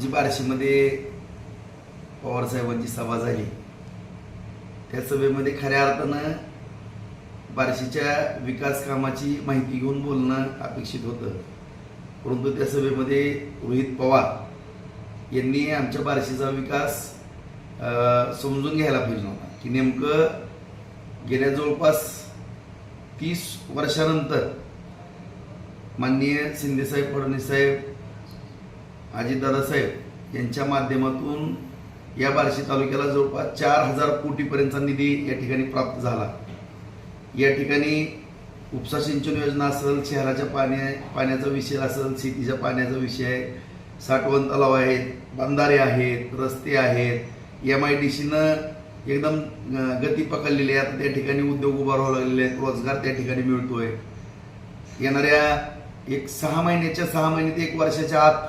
जी बार्शीमध्ये पवारसाहेबांची सभा झाली त्या सभेमध्ये खऱ्या अर्थानं बार्शीच्या विकास कामाची माहिती घेऊन बोलणं अपेक्षित होतं. परंतु त्या सभेमध्ये रोहित पवार यांनी आमच्या बार्शीचा विकास समजून घ्यायला पाहिजे नव्हता की नेमकं गेल्या जवळपास तीस वर्षानंतर माननीय शिंदेसाहेब फडणवीस साहेब अजितदादा साहेब यांच्या माध्यमातून या बार्शी तालुक्याला जवळपास चार हजार कोटीपर्यंतचा निधी या ठिकाणी प्राप्त झाला. या ठिकाणी उपसा सिंचन योजना असेल शहराच्या पाण्या पाण्याचा विषय असेल शेतीच्या पाण्याचा विषय आहे साठवण तलाव आहेत बंधारे आहेत रस्ते आहेत एम आय डी सीनं एकदम गती पकडलेली आहे. आता त्या ठिकाणी उद्योग उभारावं लागलेले आहेत रोजगार त्या ठिकाणी मिळतोय. येणाऱ्या एक सहा महिन्याच्या सहा महिने ते एक वर्षाच्या आत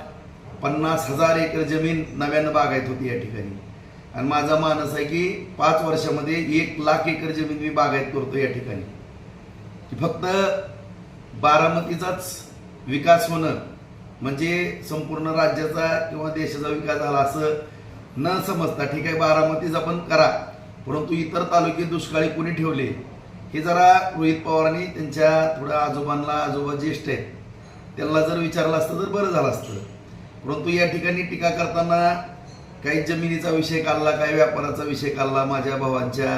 पन्नास हजार एकर जमीन नव्यानं बागायत होती या ठिकाणी. आणि माझा मानस आहे की पाच वर्षामध्ये एक लाख एकर जमीन मी बागायत करतो या ठिकाणी. की फक्त बारामतीचाच विकास होणं म्हणजे संपूर्ण राज्याचा किंवा देशाचा विकास झाला असं न समजता ठीक आहे बारामतीचा पण करा. परंतु इतर तालुके दुष्काळी कोणी ठेवले हे जरा रोहित पवारांनी त्यांच्या थोड्या आजोबांना आजोबा ज्येष्ठ आहेत त्यांना जर विचारलं असतं तर बरं झालं असतं. परंतु या ठिकाणी टीका करताना काही जमिनीचा विषय काढला काही व्यापाराचा विषय काढला माझ्या भावांच्या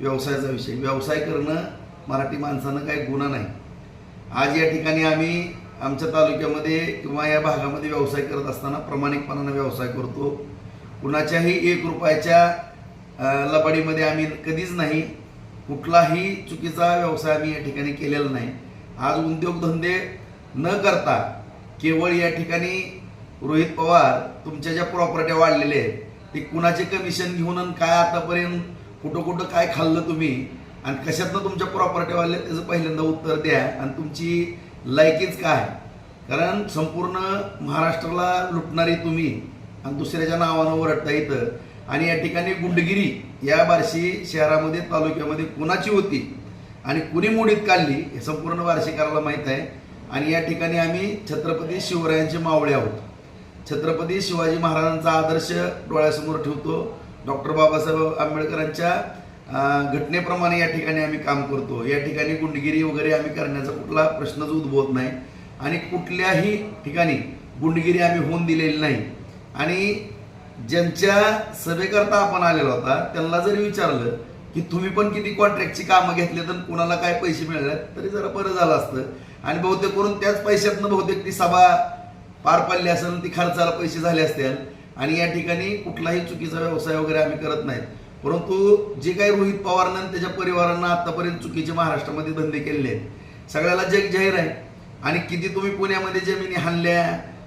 व्यवसायाचा विषय. व्यवसाय करणं मराठी माणसानं काही गुन्हा नाही. आज या ठिकाणी आम्ही आमच्या तालुक्यामध्ये किंवा या भागामध्ये व्यवसाय करत असताना प्रामाणिकपणानं व्यवसाय करतो. कुणाच्याही एक रुपयाच्या लबाडीमध्ये आम्ही कधीच नाही. कुठलाही चुकीचा व्यवसाय आम्ही या ठिकाणी केलेला नाही. आज उद्योगधंदे न करता केवळ या ठिकाणी रोहित पवार तुमच्या ज्या प्रॉपर्ट्या वाढलेल्या आहेत ते कुणाचे कमिशन घेऊन आणि काय आतापर्यंत कुठं कुठं काय खाल्लं तुम्ही? आणि कशातनं तुमच्या प्रॉपर्टी वाढल्या त्याचं पहिल्यांदा उत्तर द्या. आणि तुमची लायकीच काय? कारण संपूर्ण महाराष्ट्राला लुटणारी तुम्ही आणि दुसऱ्याच्या नावानं ओरडता येतं आणि या ठिकाणी गुंडगिरी या बार्शी शहरामध्ये तालुक्यामध्ये कुणाची होती? आणि कुणी मोडीत काढली? हे संपूर्ण वार्षिकाराला माहीत आहे. आणि या ठिकाणी आम्ही छत्रपती शिवरायांचे मावळे आहोत. छत्रपती शिवाजी महाराजांचा आदर्श डोळ्यासमोर ठेवतो. डॉक्टर बाबासाहेब आंबेडकरांच्या घटनेप्रमाणे या ठिकाणी आम्ही काम करतो. या ठिकाणी गुंडगिरी वगैरे आम्ही करण्याचा कुठला प्रश्नच उद्भवत नाही. आणि कुठल्याही ठिकाणी गुंडगिरी आम्ही होऊन दिलेली नाही. आणि ज्यांच्या सभेकरता आपण आलेला होता त्यांना जरी विचारलं की तुम्ही पण किती कॉन्ट्रॅक्टची कामं घेतली तर कुणाला काय पैसे मिळाले तरी जरा बरं झालं असतं. आणि बहुतेक करून त्याच पैशातनं बहुतेक ती सभा पार पडले असेल ती खर्चाला पैसे झाले असतील. आणि या ठिकाणी कुठलाही चुकीचा व्यवसाय वगैरे आम्ही करत नाहीत. परंतु जे काही रोहित पवारनं त्याच्या परिवारांना आतापर्यंत चुकीचे महाराष्ट्रामध्ये धंदे केलेले आहेत सगळ्याला जग जाहीर आहे. आणि किती तुम्ही पुण्यामध्ये जमिनी हाणल्या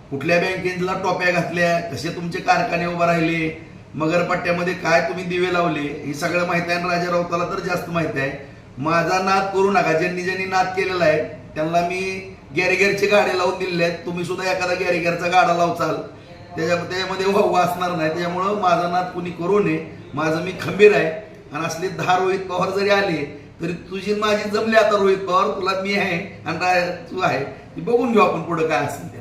कुठल्या बँकेला टोप्या घातल्या कसे तुमचे कारखाने उभे राहिले मगरपट्ट्यामध्ये काय तुम्ही दिवे लावले हे सगळं माहिती आहे आणि राजा राऊताला तर जास्त माहिती आहे. माझा नाद करू नका ज्यांनी ज्यांनी नाद केलेला आहे त्यांना मी गॅरेगेरचे गाडे लावून दिलेले आहेत. तुम्ही सुद्धा एखादा गॅरेगेरचा गाडा लावचाल त्याच्या त्याच्यामध्ये वाव असणार नाही. त्याच्यामुळं माझा नाद कुणी करू नये. माझं मी खंबीर आहे. आणि असले दहा रोहित पवार जरी आले तरी तुझी माझी जमली आता रोहित पवार. तुला मी आहे आणि तू आहे. ती बघून घेऊ आपण पुढं काय असेल ते.